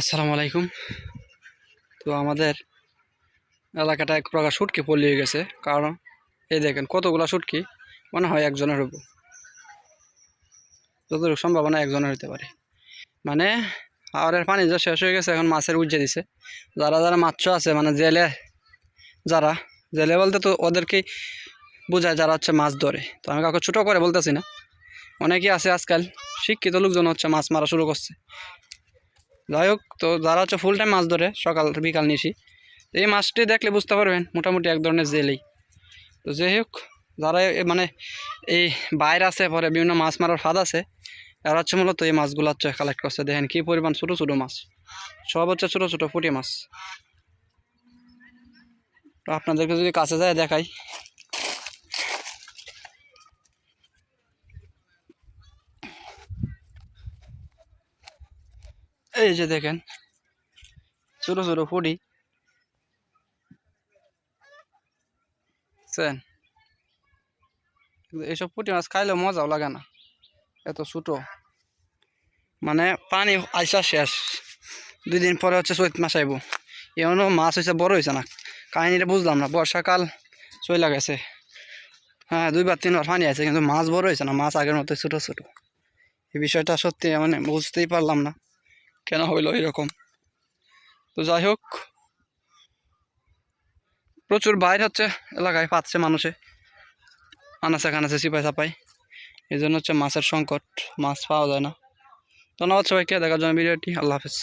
আসসালামু আলাইকুম। তো আমাদের এলাকাটা এক প্রকার সুটকি পলিয়ে গেছে, কারণ এই দেখেন কতগুলো সুটকি, মনে হয় একজনের হব যতটুকু সম্ভাবনা একজনের হতে পারে। মানে আওয়ারের পানি যা শেষ হয়ে গেছে, এখন মাছের উজ্জে দিছে। যারা যারা মাছ আছে মানে জেলে যারা, জেলে বলতে তো ওদেরকেই বোঝায় যারা হচ্ছে মাছ ধরে। তো আমি কাউকে ছোটো করে বলতেছি না। অনেকেই আছে আজকাল শিক্ষিত লোকজন হচ্ছে মাছ মারা শুরু করছে। যাই হোক, তো যারা হচ্ছে ফুল টাইম মাছ ধরে, সকাল, বিকাল নিশি, এই মাছটি দেখলে বুঝতে পারবেন মোটামুটি এক ধরনের জেলেই তো যাই হোক, যারা মানে এই বাইরে আছে, পরে বিভিন্ন মাছ মারার ফাঁদ আছে, এরা হচ্ছে মূলত এই মাছগুলো হচ্ছে কালেক্ট করছে। দেখেন কী পরিমাণ ছোটো ছোটো মাছ। সব হচ্ছে ছোটো ছোটো পুঁটি মাছ। তো আপনাদেরকে যদি কাছে যায় দেখাই। এই যে দেখেন, ছোটো ছোটো বুঝছেন এইসব পুঁটি মাছ খাইলেও মজাও লাগে না, এত ছোটো। মানে পানি আইসা শেষ। দুই দিন পরে হচ্ছে চৈত মাছ আইব। এমনও মাছ হয়েছে বড় হয়েছে না। কাহিনিটা বুঝলাম না, বর্ষাকাল চলে গেছে। হ্যাঁ দুইবার, তিনবার পানি আছে কিন্তু মাছ বড় হয়েছে না, মাছ আগের মতো ছোটো ছোটো। এই বিষয়টা সত্যি মানে বুঝতেই পারলাম না। কেন হইল এরকম। তো যাই হোক, প্রচুর বাইর হচ্ছে এলাকায়, পাচ্ছে মানুষে। আনাচে কানাচে চিপাই চাপাই এই জন্য হচ্ছে মাছের সংকট, মাছ পাওয়া যায় না। ধন্যবাদ সবাইকে, দেখার জন্য ভিডিওটি। আল্লাহ হাফেজ।